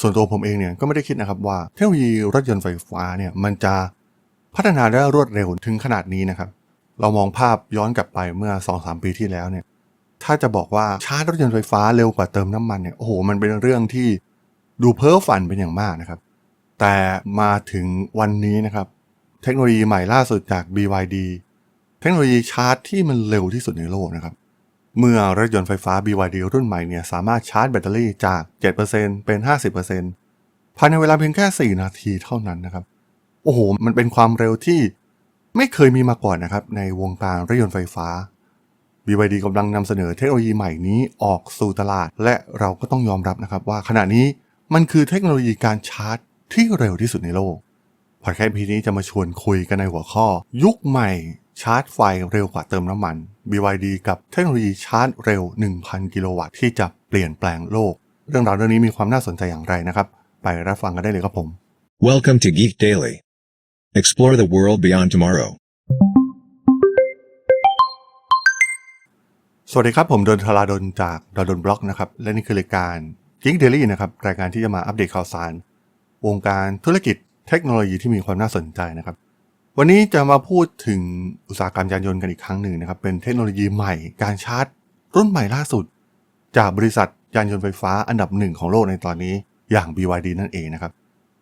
ส่วนตัวผมเองเนี่ยก็ไม่ได้คิดนะครับว่าเทคโนโลยีรถยนต์ไฟฟ้าเนี่ยมันจะพัฒนาได้รวดเร็วถึงขนาดนี้นะครับ เรามองภาพย้อนกลับไปเมื่อ 2-3 ปีที่แล้วเนี่ยถ้าจะบอกว่าชาร์จรถยนต์ไฟฟ้าเร็วกว่าเติมน้ำมันเนี่ยโอ้โหมันเป็นเรื่องที่ดูเพ้อฝันเป็นอย่างมากนะครับ แต่มาถึงวันนี้นะครับ เทคโนโลยีใหม่ล่าสุดจาก BYD เทคโนโลยีชาร์จที่มันเร็วที่สุดในโลกนะครับ เมื่อรถยนต์ไฟฟ้า BYD รุ่นใหม่เนี่ยสามารถชาร์จแบตเตอรี่จาก 7%เป็น 50%ภายในเวลาเพียงแค่ 4 นาทีเท่านั้นนะครับ โอ้โห มันเป็นความเร็วที่ไม่เคยมีมาก่อนนะครับ ในวงการรถยนต์ไฟฟ้า BYD กำลังนำเสนอเทคโนโลยีใหม่นี้ออกสู่ตลาด และเราก็ต้องยอมรับนะครับว่าขณะนี้มันคือเทคโนโลยีการชาร์จที่เร็วที่สุดในโลกพอดแคสต์พีนี้จะมาชวนคุยกันในหัวข้อ ยุคใหม่ชาร์จไฟเร็วกว่าเติมน้ำมัน BYD กับเทคโนโลยีชาร์จเร็ว 1,000 กิโลวัตต์ที่จะเปลี่ยนแปลงโลก เรื่องราวเรื่องนี้มีความน่าสนใจอย่างไรนะครับ ไปรับฟังกันได้เลยครับผม Welcome to Geek Daily. Explore the world beyond tomorrow. สวัสดีครับ ผมดนทราดนจากดนบล็อกนะครับ และนี่คือรายการ Geek Daily นะครับ รายการที่จะมาอัปเดตข่าวสาร วงการธุรกิจเทคโนโลยีที่มีความน่าสนใจนะครับ วันนี้จะมาพูดถึงอุตสาหกรรมยานยนต์กันอีกครั้งหนึ่งนะครับ เป็นเทคโนโลยีใหม่การชาร์จ รุ่นใหม่ล่าสุด จากบริษัทยานยนต์ไฟฟ้าอันดับหนึ่งของโลกในตอนนี้อย่าง BYD นั่นเองนะครับ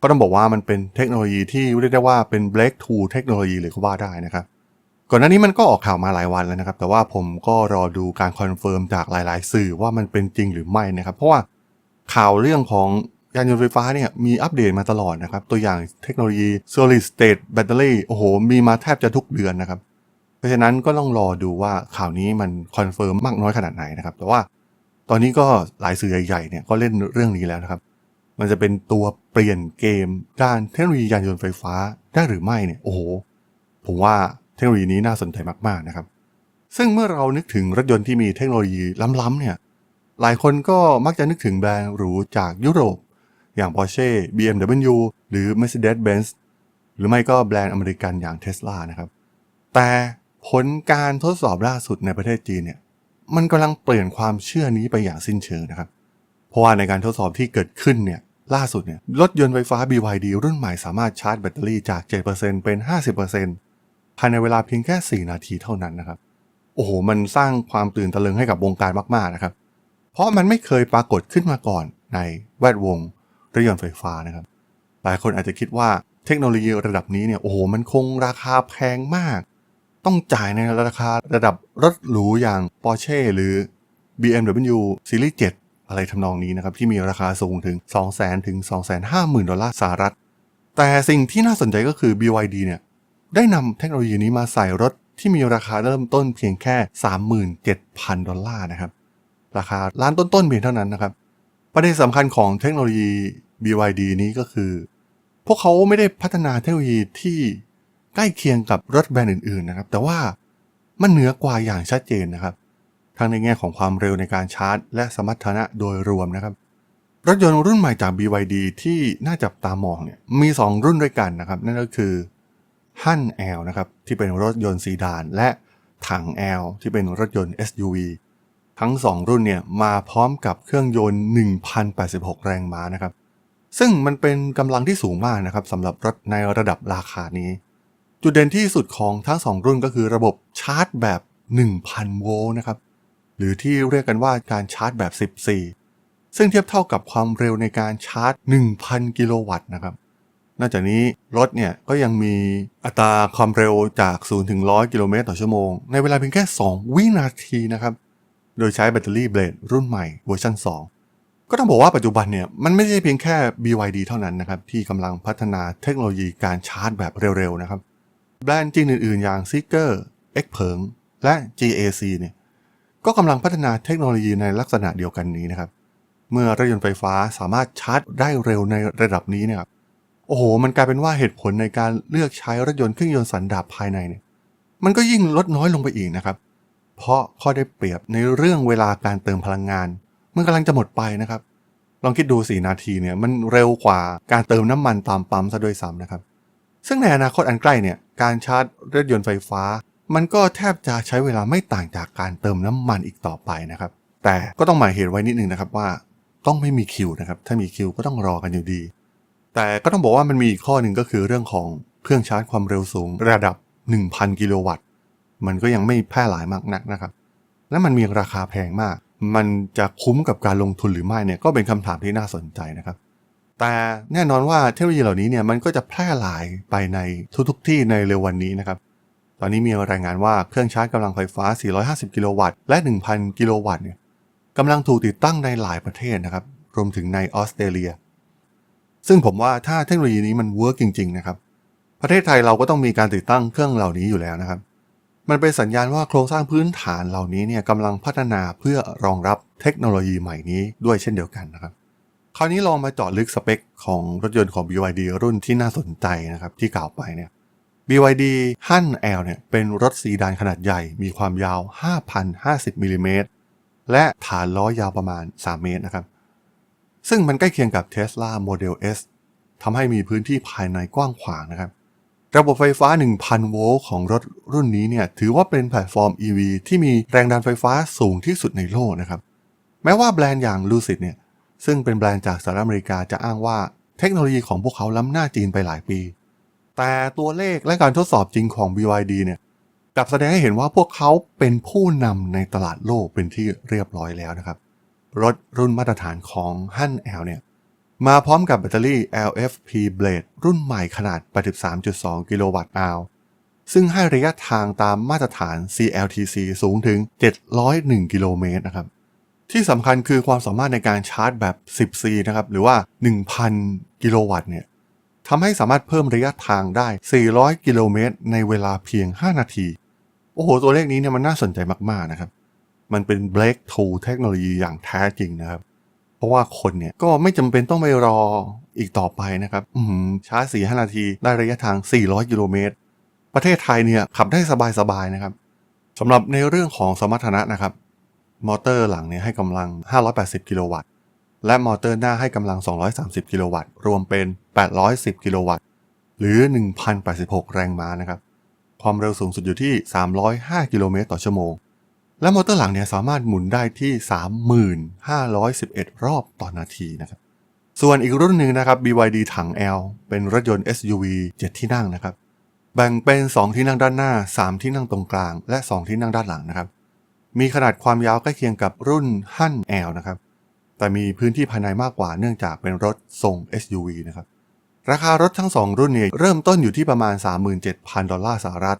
ก็ต้องบอกว่ามันเป็นเทคโนโลยีที่เรียกได้ว่าเป็น breakthrough เทคโนโลยีเลยก็ว่าได้นะครับ ก่อนหน้านี้มันก็ออกข่าวมาหลายวันแล้วนะครับ แต่ว่าผมก็รอดูการคอนเฟิร์มจากหลาย ๆ สื่อว่ามันเป็นจริงหรือไม่นะครับ เพราะว่าข่าวเรื่องของ ยานยนต์ไฟฟ้าเนี่ยมีอัปเดตมาตลอดนะครับ ตัวอย่างเทคโนโลยี solid state battery โอ้โห มีมาแทบจะทุกเดือนนะครับ เพราะฉะนั้นก็ต้องรอดูว่าข่าวนี้มันคอนเฟิร์มมากน้อยขนาดไหนนะครับ แต่ว่าตอนนี้ก็หลายสื่อใหญ่ๆเนี่ยก็เล่นเรื่องนี้แล้วนะครับ มันจะเป็นตัวเปลี่ยนเกมด้านเทคโนโลยียานยนต์ไฟฟ้าได้หรือไม่เนี่ย โอ้โห ผมว่าเทคโนโลยีนี้น่าสนใจมากๆนะครับ ซึ่งเมื่อเรานึกถึงรถยนต์ที่มีเทคโนโลยีล้ำๆเนี่ย หลายคนก็มักจะนึกถึงแบรนด์หรูจากยุโรป อย่าง Porsche BMW หรือ Mercedes-Benz หรือไม่ก็แบรนด์อเมริกันอย่าง Tesla นะครับ แต่ผลการทดสอบล่าสุดในประเทศจีนเนี่ยมันกำลังเปลี่ยนความเชื่อนี้ไปอย่างสิ้นเชิงนะครับ เพราะว่าในการทดสอบที่เกิดขึ้นเนี่ยล่าสุดเนี่ยรถยนต์ไฟฟ้า BYD รุ่นใหม่สามารถชาร์จแบตเตอรี่จาก 7%เป็น 50%ภายในเวลาเพียงแค่ 4 นาทีเท่านั้นนะครับ โอ้โห มันสร้างความตื่นตะลึงให้กับวงการมาก ๆ นะครับ เพราะมันไม่เคยปรากฏขึ้นมาก่อนในแวดวง รถยนต์ไฟฟ้านะครับ หลายคนอาจจะคิดว่าเทคโนโลยีระดับนี้เนี่ยโอ้โหมันคงราคาแพงมาก ต้องจ่ายในราคาระดับรถหรูอย่าง Porsche หรือ BMW Series 7 อะไรทำนองนี้นะครับที่มีราคาสูงถึง 200,000ถึง250,000 ดอลลาร์สหรัฐ แต่สิ่งที่น่าสนใจก็คือ BYD เนี่ยได้นำเทคโนโลยีนี้มาใส่รถที่มีราคาเริ่มต้นเพียงแค่ 37,000 ดอลลาร์นะครับ ราคาล้านต้นๆเพียงเท่านั้นนะครับ ประเด็นสำคัญของเทคโนโลยี BYD นี้ก็คือ พวกเขาไม่ได้พัฒนาเทคโนโลยีที่ใกล้เคียงกับรถแบรนด์อื่นๆนะครับ แต่ว่ามันเหนือกว่าอย่างชัดเจนนะครับ ทั้งในแง่ของความเร็วในการชาร์จ และสมรรถนะโดยรวมนะครับ รถยนต์รุ่นใหม่จาก BYD ที่น่าจับตามองเนี่ยมี 2 รุ่นด้วยกันนะครับ นั่นก็คือฮั่น L นะครับที่เป็นรถยนต์ซีดาน และถัง L ที่เป็นรถยนต์ SUV ทั้ง 2 รุ่นเนี่ยมาพร้อมกับเครื่องยนต์ 1,086 แรงม้านะครับ ซึ่งมันเป็นกำลังที่สูงมากนะครับสำหรับรถในระดับราคานี้ จุดเด่นที่สุดของทั้ง 2 รุ่นก็คือระบบชาร์จแบบ 1,000 โวลต์นะครับ หรือที่เรียกกันว่าการชาร์จแบบ 14 ซึ่งเทียบเท่ากับความเร็วในการชาร์จ 1,000 กิโลวัตต์นะครับนอกจากนี้รถเนี่ยก็ยังมีอัตราความเร็วจาก 0 ถึง 100 กิโลเมตรต่อชั่วโมง ในเวลาเพียงแค่ 2 วินาทีนะครับ โดยใช้แบตเตอรี่เบลดรุ่นใหม่เวอร์ชัน2 ก็ต้องบอกว่าปัจจุบันเนี่ยมันไม่ใช่เพียงแค่ BYD เท่านั้นนะครับที่กำลังพัฒนาเทคโนโลยีการชาร์จแบบเร็วๆนะครับแบรนด์จีนอื่นๆ อย่าง z i g g e r x p e r และ GAC เนี่ยก็กำลังพัฒนาเทคโนโลยีในลักษณะเดียวกันนี้นะครับเมื่อรถยนต์ไฟฟ้าสามารถชาร์จได้เร็วในระดับนี้เนี่ยครับโอ้โห มันกลายเป็นว่าเหตุผลในการเลือกใช้รถยนต์เครื่องยนต์สันดาปภายในเนี่ยมันก็ยิ่งลดน้อยลงไปอีกนะครับ เพราะข้อได้เปรียบในเรื่องเวลาการเติมพลังงาน มันกำลังจะหมดไปนะครับ ลองคิดดู 4 นาทีเนี่ยมันเร็วกว่าการเติมน้ำมันตามปั๊มซะด้วยซ้ำนะครับ ซึ่งในอนาคตอันใกล้เนี่ยการชาร์จรถยนต์ไฟฟ้า มันก็แทบจะใช้เวลาไม่ต่างจากการเติมน้ำมันอีกต่อไปนะครับ แต่ก็ต้องหมายเหตุไว้นิดนึงนะครับว่าต้องไม่มีคิวนะครับ ถ้ามีคิวก็ต้องรอกันอยู่ดี แต่ก็ต้องบอกว่ามันมีอีกข้อหนึ่งก็คือเรื่องของเครื่องชาร์จความเร็วสูงระดับ 1,000 กิโลวัตต์ มันก็ยังไม่แพร่หลายมากนักนะครับ และมันมีราคาแพงมาก มันจะคุ้มกับการลงทุนหรือไม่เนี่ยก็เป็นคำถามที่น่าสนใจนะครับ แต่แน่นอนว่าเทคโนโลยีเหล่านี้เนี่ยมันก็จะแพร่หลายไปในทุกๆที่ในเร็ววันนี้นะครับตอนนี้มีรายงานว่าเครื่องชาร์จกำลังไฟฟ้า 450 กิโลวัตต์ และ 1,000 กิโลวัตต์เนี่ยกำลังถูกติดตั้งในหลายประเทศนะครับ รวมถึงในออสเตรเลีย ซึ่งผมว่าถ้าเทคโนโลยีนี้มันเวิร์กจริง ๆ นะครับ ประเทศไทยเราก็ต้องมีการติดตั้งเครื่องเหล่านี้อยู่แล้วนะครับ มันเป็นสัญญาณว่าโครงสร้างพื้นฐานเหล่านี้เนี่ยกำลังพัฒนาเพื่อรองรับเทคโนโลยีใหม่นี้ด้วยเช่นเดียวกันนะครับ คราวนี้ลองมาเจาะลึกสเปคของรถยนต์ของ BYD รุ่นที่น่าสนใจนะครับที่กล่าวไปเนี่ย BYD Han L เนี่ยเป็นรถซีดานขนาดใหญ่ มีความยาว 5,050มิลลิเมตรและฐานล้อยาวประมาณ 3 เมตรนะครับ ซึ่งมันใกล้เคียงกับ Tesla Model S ทำให้มีพื้นที่ภายในกว้างขวางนะครับ ระบบไฟฟ้า 1,000 โวลต์ของรถรุ่นนี้เนี่ยถือว่าเป็นแพลตฟอร์ม EV ที่มีแรงดันไฟฟ้าสูงที่สุดในโลกนะครับ แม้ว่าแบรนด์อย่าง Lucid เนี่ยซึ่งเป็นแบรนด์จากสหรัฐอเมริกาจะอ้างว่าเทคโนโลยีของพวกเขาล้ำหน้าจีนไปหลายปี แต่ตัวเลขและการทดสอบจริงของ BYD เนี่ยกลับแสดงให้เห็นว่าพวกเขาเป็นผู้นำในตลาดโลกเป็นที่เรียบร้อยแล้วนะครับ รถรุ่นมาตรฐานของ Han L เนี่ย มาพร้อมกับแบตเตอรี่ LFP Blade รุ่นใหม่ขนาด 83.2 กิโลวัตต์อาวซึ่งให้ระยะทางตามมาตรฐาน CLTC สูงถึง 701 กิโลเมตรนะครับ ที่สำคัญคือความสามารถในการชาร์จแบบ 10C นะครับ หรือว่า 1,000 กิโลวัตต์เนี่ยทำให้สามารถเพิ่มระยะทางได้ 400 กิโลเมตร ในเวลาเพียง 5 นาที โอ้โห ตัวเลขนี้เนี่ยมันน่าสนใจมาก ๆ นะครับ มันเป็น breakthrough เทคโนโลยีอย่างแท้จริงนะครับ ราะว่าคนเนี่ยก็ไม่จำเป็นต้องไปรออีกต่อไปนะครับอืมชาร์จ4-5นาทีได้ระยะทาง 400กิโลเมตรประเทศไทยเนี่ยขับได้สบายๆนะครับสำหรับในเรื่องของสมรรถนะนะครับ มอเตอร์หลังเนี่ยให้กำลัง 580 กิโลวัตต์ และมอเตอร์หน้าให้กำลัง 230 กิโลวัตต์ รวมเป็น 810 กิโลวัตต์ หรือ 1,086 แรงม้านะครับ ความเร็วสูงสุดอยู่ที่ 305 กิโลเมตรต่อชั่วโมง และมอเตอร์หลังเนี่ยสามารถหมุนได้ที่ 3,511 รอบต่อนาทีนะครับ ส่วนอีกรุ่นหนึ่งนะครับ BYD ถัง L เป็นรถยนต์ SUV 7 ที่นั่งนะครับ แบ่งเป็น 2 ที่นั่งด้านหน้า 3 ที่นั่งตรงกลาง และ 2 ที่นั่งด้านหลังนะครับ มีขนาดความยาวใกล้เคียงกับรุ่น Han L นะครับ แต่มีพื้นที่ภายในมากกว่าเนื่องจากเป็นรถทรง SUV นะครับ ราคารถทั้ง 2 รุ่นเนี่ยเริ่มต้นอยู่ที่ประมาณ 37,000 ดอลลาร์สหรัฐ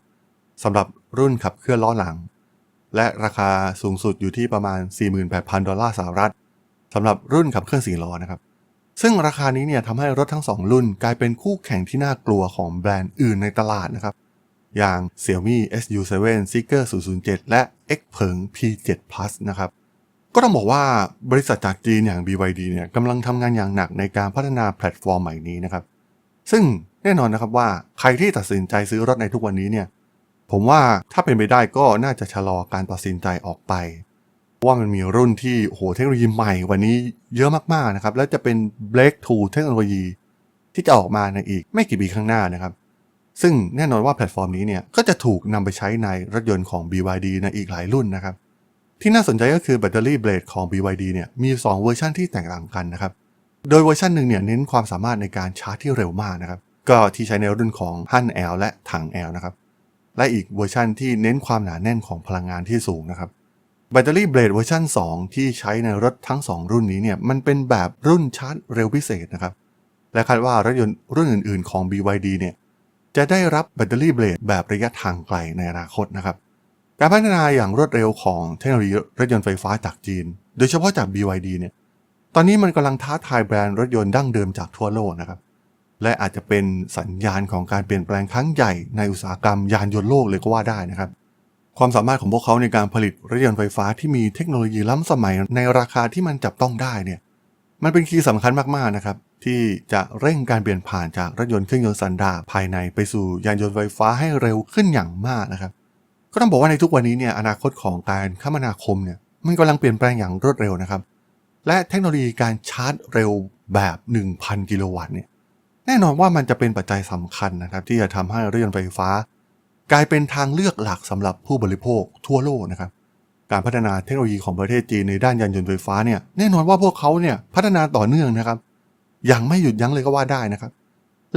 สำหรับรุ่นขับเคลื่อนล้อหลัง และราคาสูงสุดอยู่ที่ประมาณ 48,000 ดอลลาร์สหรัฐสำหรับรุ่นขับเคลื่อน4ล้อนะครับ ซึ่งราคานี้เนี่ยทำให้รถทั้ง 2 รุ่นกลายเป็นคู่แข่งที่น่ากลัวของแบรนด์อื่นในตลาดนะครับ อย่าง Xiaomi SU7 Seeker 007 และ X เผิง P7 Plus นะครับ ก็ต้องบอกว่าบริษัทจากจีนอย่าง BYD เนี่ยกำลังทำงานอย่างหนักในการพัฒนาแพลตฟอร์มใหม่นี้นะครับ ซึ่งแน่นอนนะครับว่าใครที่ตัดสินใจซื้อรถในทุกวันนี้เนี่ย ผมว่าถ้าเป็นไปได้ก็น่าจะชะลอการตัดสินใจออกไปเพราะว่ามันมีรุ่นที่โอ้โหเทคโนโลยีใหม่วันนี้เยอะมากๆนะครับ และจะเป็น breakthrough เทคโนโลยี ที่จะออกมาในอีกไม่กี่ปีข้างหน้านะครับ ซึ่งแน่นอนว่าแพลตฟอร์มนี้เนี่ย ก็จะถูกนำไปใช้ในรถยนต์ของ BYD ในอีกหลายรุ่นนะครับ ที่น่าสนใจก็คือแบตเตอรี่เบลดของ BYD เนี่ยมี 2 เวอร์ชันที่แตกต่างกันนะครับ โดยเวอร์ชันหนึ่งเนี่ยเน้นความสามารถในการชาร์จที่เร็วมากนะครับก็ที่ใช้ในรุ่นของ Han L และถัง L นะครับ และอีกเวอร์ชันที่เน้นความหนาแน่นของพลังงานที่สูงนะครับแบตเตอรี่เบลดเวอร์ชัน2 ที่ใช้ในรถทั้ง 2 รุ่นนี้เนี่ยมันเป็นแบบรุ่นชาร์จเร็วพิเศษนะครับ และคาดว่ารถยนต์รุ่นอื่นๆ ของ BYD เนี่ยจะได้รับแบตเตอรี่เบลดแบบระยะทางไกลในอนาคตนะครับ การพัฒนาอย่างรวดเร็วของเทคโนโลยีรถยนต์ไฟฟ้าจากจีน โดยเฉพาะจาก BYD เนี่ยตอนนี้มันกำลังท้าทายแบรนด์รถยนต์ดั้งเดิมจากทั่วโลกนะครับ และอาจจะเป็นสัญญาณของการเปลี่ยนแปลงครั้งใหญ่ในอุตสาหกรรมยานยนต์โลกเลยก็ว่าได้นะครับ ความสามารถของพวกเขาในการผลิตรถยนต์ไฟฟ้าที่มีเทคโนโลยีล้ำสมัยในราคาที่มันจับต้องได้เนี่ย มันเป็นคีย์สำคัญมากๆนะครับที่จะเร่งการเปลี่ยนผ่านจากรถยนต์เครื่องยนต์สันดาปภายในไปสู่ยานยนต์ไฟฟ้าให้เร็วขึ้นอย่างมากนะครับ ก็ต้องบอกว่าในทุกวันนี้เนี่ยอนาคตของการคมนาคมเนี่ยมันกำลังเปลี่ยนแปลงอย่างรวดเร็วนะครับ และเทคโนโลยีการชาร์จเร็วแบบ 1,000 กิโลวัตต์เนี่ย แน่นอนว่ามันจะเป็นปัจจัยสำคัญนะครับที่จะทำให้รถยนต์ไฟฟ้า กลายเป็นทางเลือกหลักสำหรับผู้บริโภคทั่วโลกนะครับการพัฒนาเทคโนโลยีของประเทศจีนในด้านยานยนต์ไฟฟ้าเนี่ยแน่นอนว่าพวกเขาเนี่ยพัฒนาต่อเนื่องนะครับ อย่างไม่หยุดยั้งเลยก็ว่าได้นะครับ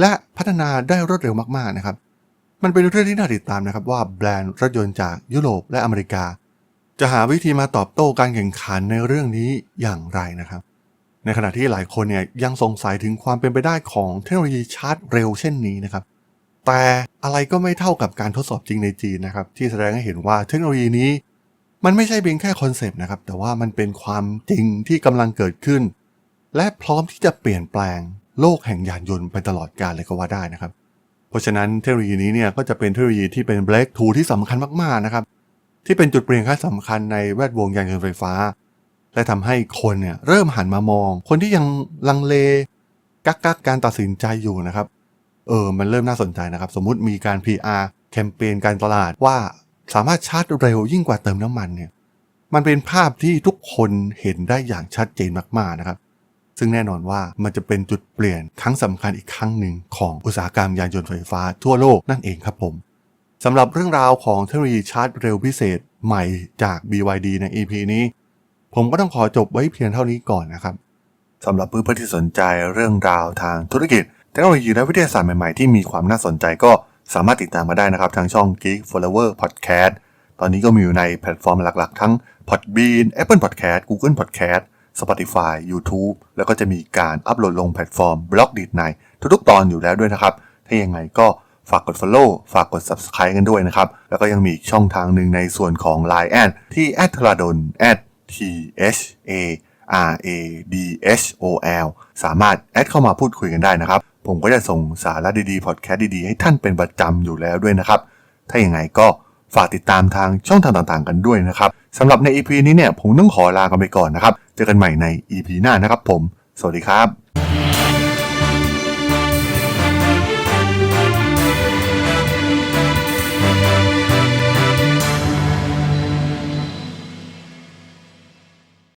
และพัฒนาได้รวดเร็วมากๆนะครับ มันเป็นเรื่องที่น่าติดตามนะครับว่าแบรนด์รถยนต์จากยุโรปและอเมริกา จะหาวิธีมาตอบโต้การแข่งขันในเรื่องนี้อย่างไรนะครับ ในขณะที่หลายคนเนี่ยยังสงสัยถึงความเป็นไปได้ของเทคโนโลยีชาร์จเร็วเช่นนี้นะครับ แต่อะไรก็ไม่เท่ากับการทดสอบจริงในจีนนะครับที่แสดงให้เห็นว่าเทคโนโลยีนี้ มันไม่ใช่เพียงแค่คอนเซปต์นะครับแต่ว่ามันเป็นความจริงที่กำลังเกิดขึ้น และพร้อมที่จะเปลี่ยนแปลงโลกแห่งยานยนต์ไปตลอดกาลเลยก็ว่าได้นะครับ เพราะฉะนั้นเทคโนโลยีนี้เนี่ยก็จะเป็นเทคโนโลยีที่เป็น breakthrough ที่สำคัญมากๆนะครับที่เป็นจุดเปลี่ยนขั้นสำคัญในแวดวงยานยนต์ไฟฟ้า และทำให้คนเนี่ยเริ่มหันมามอง คนที่ยังลังเลกักกักการตัดสินใจอยู่นะครับ เออ มันเริ่มน่าสนใจนะครับ สมมุติมีการ PR แคมเปญการตลาดว่าสามารถชาร์จเร็วยิ่งกว่าเติมน้ำมันเนี่ย มันเป็นภาพที่ทุกคนเห็นได้อย่างชัดเจนมากๆนะครับ ซึ่งแน่นอนว่ามันจะเป็นจุดเปลี่ยนครั้งสำคัญอีกครั้งหนึ่งของอุตสาหกรรมยานยนต์ไฟฟ้าทั่วโลกนั่นเองครับผมสำหรับเรื่องราวของเทคโนโลยีชาร์จเร็วพิเศษใหม่จาก BYD ใน EP นี้ ผมก็ต้องขอจบไว้เพียงเท่านี้ก่อนนะครับสำหรับเพื่อนๆที่สนใจเรื่องราวทางธุรกิจเทคโนโลยีและวิทยาศาสตร์ใหม่ๆที่มีความน่าสนใจก็สามารถติดตามมาได้นะครับ ทางช่อง Geek Flower Podcast ตอนนี้ก็มีอยู่ในแพลตฟอร์มหลักๆ ทั้ง Podbean Apple Podcast Google Podcast Spotify YouTube แล้วก็จะมีการอัปโหลดลงแพลตฟอร์มบล็อกดีดในทุกๆ ตอนอยู่แล้วด้วยนะครับ ถ้ายังไงก็ฝากกด Follow ฝากกด Subscribe กันด้วยนะครับ แล้วก็ยังมีอีกช่องทางหนึ่งในส่วนของ Line แอดที่ a d t h r a d o n t h a r a d h o l สามารถแอดเข้ามาพูดคุยกันได้นะครับ ผมก็จะส่งสาระดีๆ พอดแคสต์ดีๆ ให้ท่านเป็นประจำอยู่แล้วด้วยนะครับ ถ้าอย่างไงก็ฝากติดตามทางช่องทางต่างๆ กันด้วยนะครับสำหรับใน EP นี้เนี่ยผมต้องขอลากันไปก่อนนะครับ เจอกันใหม่ใน EP หน้านะครับผม สวัสดีครับ